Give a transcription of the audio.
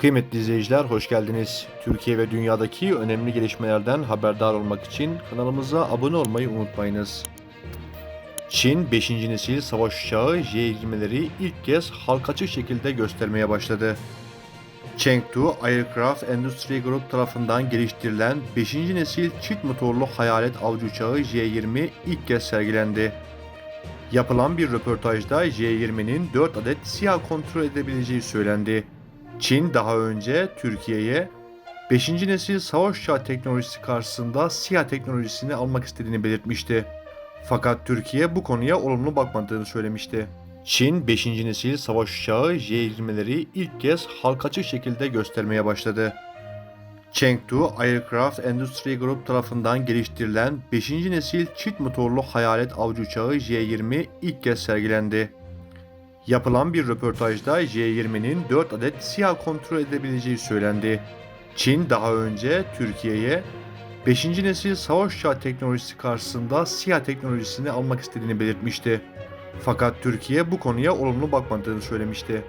Kıymetli izleyiciler hoş geldiniz. Türkiye ve dünyadaki önemli gelişmelerden haberdar olmak için kanalımıza abone olmayı unutmayınız. Çin 5. nesil savaş uçağı J-20'leri ilk kez halka açık şekilde göstermeye başladı. Chengdu Aircraft Industry Group tarafından geliştirilen 5. nesil çift motorlu hayalet avcı uçağı J-20 ilk kez sergilendi. Yapılan bir röportajda J-20'nin 4 adet siyah kontrol edebileceği söylendi. Çin daha önce Türkiye'ye 5. nesil savaş uçağı teknolojisi karşısında SİHA teknolojisini almak istediğini belirtmişti. Fakat Türkiye bu konuya olumlu bakmadığını söylemişti. Çin 5. nesil savaş uçağı J-20'leri ilk kez halka açık şekilde göstermeye başladı. Chengdu Aircraft Industry Group tarafından geliştirilen 5. nesil çift motorlu hayalet avcı uçağı J-20 ilk kez sergilendi. Yapılan bir röportajda J-20'nin 4 adet siyah kontrol edebileceği söylendi. Çin daha önce Türkiye'ye 5. nesil savaş uçağı teknolojisi karşısında SİHA teknolojisini almak istediğini belirtmişti. Fakat Türkiye bu konuya olumlu bakmadığını söylemişti.